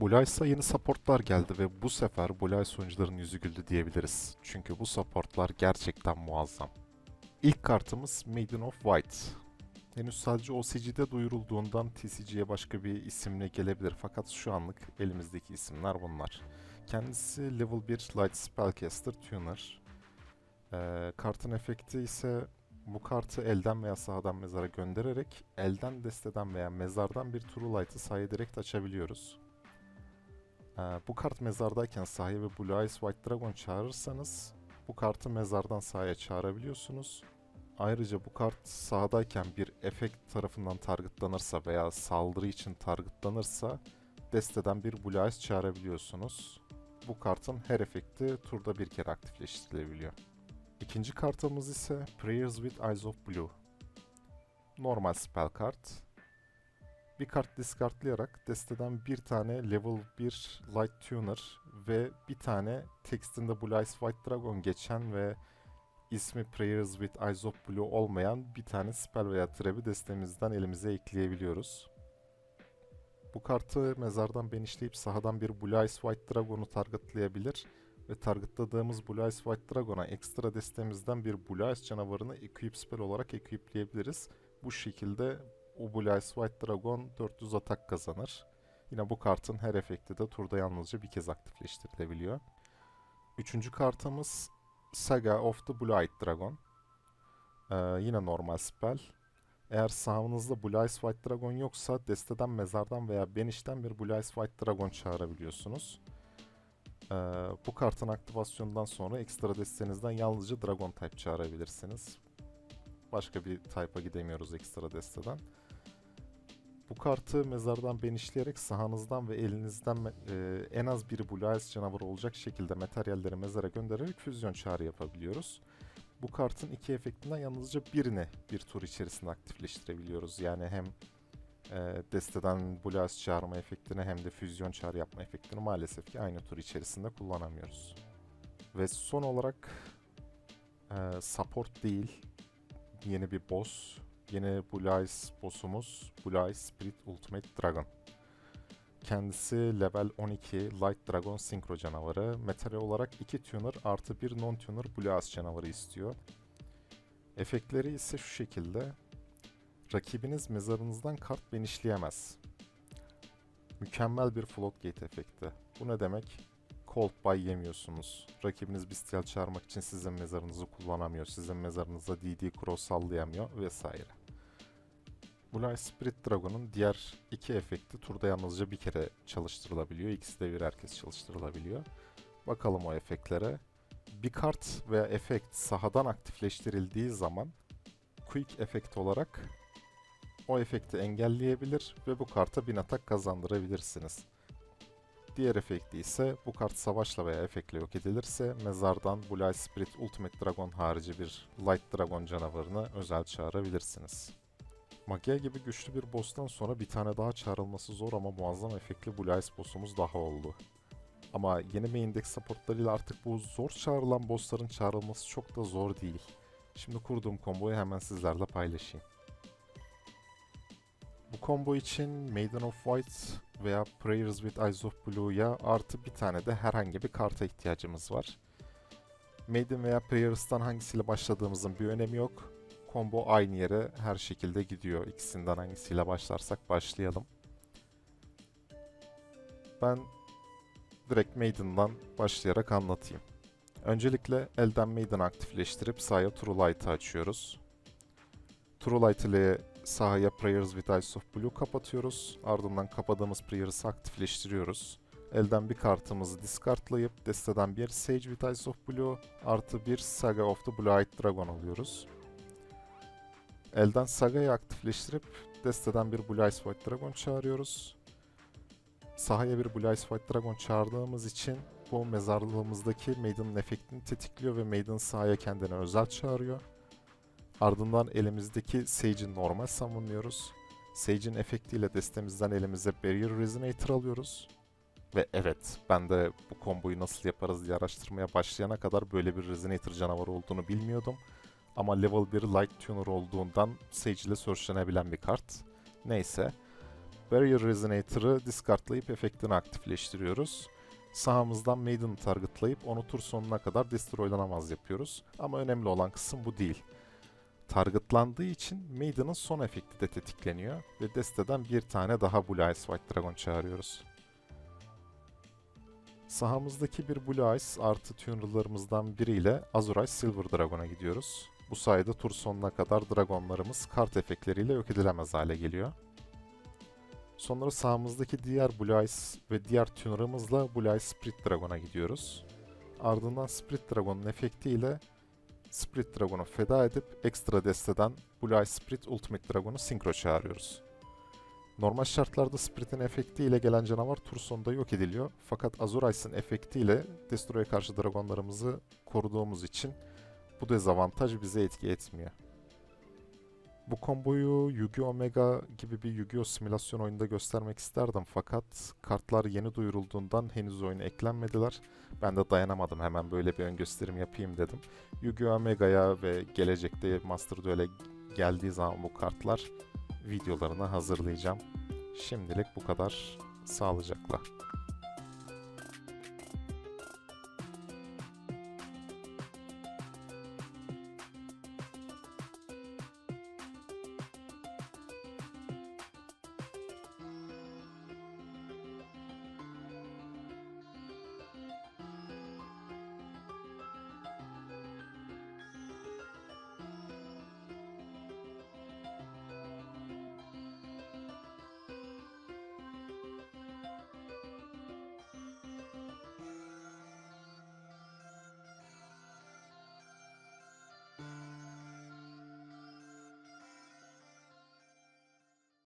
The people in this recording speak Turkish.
Bulaysa yeni supportlar geldi ve bu sefer Bulays oyuncuların yüzü güldü diyebiliriz. Çünkü bu supportlar gerçekten muazzam. İlk kartımız Maiden of White. Henüz sadece OCG'de duyurulduğundan TCG'ye başka bir isimle gelebilir fakat şu anlık elimizdeki isimler bunlar. Kendisi level 1 Light Spellcaster Tuner. Ee, kartın efekti ise bu kartı elden veya sahadan mezara göndererek elden desteden veya mezardan bir True Light'ı sahaya direkt açabiliyoruz. Ee, bu kart mezardayken sahaya ve Blue Eyes White Dragon çağırırsanız bu kartı mezardan sahaya çağırabiliyorsunuz. Ayrıca bu kart sahadayken bir efekt tarafından targetlanırsa veya saldırı için targetlanırsa desteden bir Blue Eyes çağırabiliyorsunuz. Bu kartın her efekti turda bir kere aktifleştirilebiliyor. İkinci kartımız ise Prayers with Eyes of Blue. Normal spell kart. Bir kart discardlayarak desteden bir tane level 1 Light Tuner ve bir tane tekstinde Blue Eyes White Dragon geçen ve ismi Prayers with Eyes of Blue olmayan bir tane spell veya trap'i destemizden elimize ekleyebiliyoruz. Bu kartı mezardan benişleyip sahadan bir Blue Eyes White Dragon'u targetlayabilir ve targetladığımız Blue Eyes White Dragon'a ekstra destemizden bir Blue Eyes canavarını equip spell olarak equipleyebiliriz. Bu şekilde o Blue Eyes White Dragon 400 atak kazanır. Yine bu kartın her efekti de turda yalnızca bir kez aktifleştirilebiliyor. Üçüncü kartımız Saga of the Blue Eyed Dragon. Ee, yine normal spell. Eğer sahanızda Blue Eyes White Dragon yoksa desteden mezardan veya benişten bir Blue Eyes White Dragon çağırabiliyorsunuz. Ee, bu kartın aktivasyonundan sonra ekstra destenizden yalnızca Dragon Type çağırabilirsiniz. Başka bir type'a gidemiyoruz ekstra desteden. Bu kartı mezardan benişleyerek sahanızdan ve elinizden e, en az bir Blue canavarı olacak şekilde materyalleri mezara göndererek füzyon çağrı yapabiliyoruz. Bu kartın iki efektinden yalnızca birini bir tur içerisinde aktifleştirebiliyoruz. Yani hem e, desteden Blue çağırma efektini hem de füzyon çağrı yapma efektini maalesef ki aynı tur içerisinde kullanamıyoruz. Ve son olarak e, support değil, yeni bir boss Yine Blue Eyes boss'umuz Blue Eyes Spirit Ultimate Dragon. Kendisi level 12 Light Dragon Synchro canavarı. Metal olarak 2 tuner artı 1 non-tuner Blue Eyes canavarı istiyor. Efektleri ise şu şekilde. Rakibiniz mezarınızdan kart benişleyemez. Mükemmel bir floatgate efekti. Bu ne demek? Cold buy yemiyorsunuz. Rakibiniz Bestial çağırmak için sizin mezarınızı kullanamıyor. Sizin mezarınıza DD Crow sallayamıyor vesaire. Blue Spirit Dragon'un diğer iki efekti turda yalnızca bir kere çalıştırılabiliyor. İkisi de bir herkes çalıştırılabiliyor. Bakalım o efektlere. Bir kart veya efekt sahadan aktifleştirildiği zaman Quick efekt olarak o efekti engelleyebilir ve bu karta bin atak kazandırabilirsiniz. Diğer efekti ise bu kart savaşla veya efektle yok edilirse mezardan Blue Spirit Ultimate Dragon harici bir Light Dragon canavarını özel çağırabilirsiniz. Magia gibi güçlü bir boss'tan sonra bir tane daha çağrılması zor ama muazzam efektli Blue Eyes boss'umuz daha oldu. Ama yeni main deck supportlarıyla artık bu zor çağrılan boss'ların çağrılması çok da zor değil. Şimdi kurduğum komboyu hemen sizlerle paylaşayım. Combo için Maiden of White veya Prayers with Eyes of Blue'ya artı bir tane de herhangi bir karta ihtiyacımız var. Maiden veya Prayers'tan hangisiyle başladığımızın bir önemi yok. Combo aynı yere her şekilde gidiyor. İkisinden hangisiyle başlarsak başlayalım. Ben direkt Maiden'dan başlayarak anlatayım. Öncelikle elden Maiden aktifleştirip sahaya True Light'ı açıyoruz. True Light ile sahaya Prayers with Eyes of Blue kapatıyoruz. Ardından kapadığımız Prayers'ı aktifleştiriyoruz. Elden bir kartımızı discardlayıp desteden bir Sage with Eyes of Blue artı bir Saga of the Blue Eyed Dragon alıyoruz. Elden Saga'yı aktifleştirip desteden bir Blue Eyes White Dragon çağırıyoruz. Sahaya bir Blue Eyes White Dragon çağırdığımız için bu mezarlığımızdaki Maiden'ın efektini tetikliyor ve Maiden sahaya kendine özel çağırıyor. Ardından elimizdeki Sage'i normal summonluyoruz. Sage'in efektiyle destemizden elimize Barrier Resonator alıyoruz. Ve evet ben de bu komboyu nasıl yaparız diye araştırmaya başlayana kadar böyle bir Resonator canavarı olduğunu bilmiyordum. Ama level 1 Light Tuner olduğundan Sage ile searchlenebilen bir kart. Neyse. Barrier Resonator'ı discardlayıp efektini aktifleştiriyoruz. Sahamızdan Maiden'ı targetlayıp onu tur sonuna kadar destroylanamaz yapıyoruz. Ama önemli olan kısım bu değil. Targetlandığı için Maiden'ın son efekti de tetikleniyor ve desteden bir tane daha Blue Eyes White Dragon çağırıyoruz. Sahamızdaki bir Blue Eyes artı tunerlarımızdan biriyle Azur Eyes Silver Dragon'a gidiyoruz. Bu sayede tur sonuna kadar dragonlarımız kart efektleriyle yok edilemez hale geliyor. Sonra sahamızdaki diğer Blue Eyes ve diğer tuner'ımızla Blue Eyes Spirit Dragon'a gidiyoruz. Ardından Spirit Dragon'un efektiyle Spirit Dragon'u feda edip ekstra desteden Blue Eyes Spirit Ultimate Dragon'u Synchro çağırıyoruz. Normal şartlarda Spirit'in efektiyle gelen canavar tur sonunda yok ediliyor. Fakat Azur Eyes'in efektiyle Destroy'a karşı dragonlarımızı koruduğumuz için bu dezavantaj bize etki etmiyor. Bu komboyu Yu-Gi-Oh! Omega gibi bir Yu-Gi-Oh! simülasyon oyununda göstermek isterdim fakat kartlar yeni duyurulduğundan henüz oyuna eklenmediler. Ben de dayanamadım hemen böyle bir ön gösterim yapayım dedim. Yu-Gi-Oh! Omega'ya ve gelecekte Master Duel'e geldiği zaman bu kartlar videolarını hazırlayacağım. Şimdilik bu kadar. Sağlıcakla.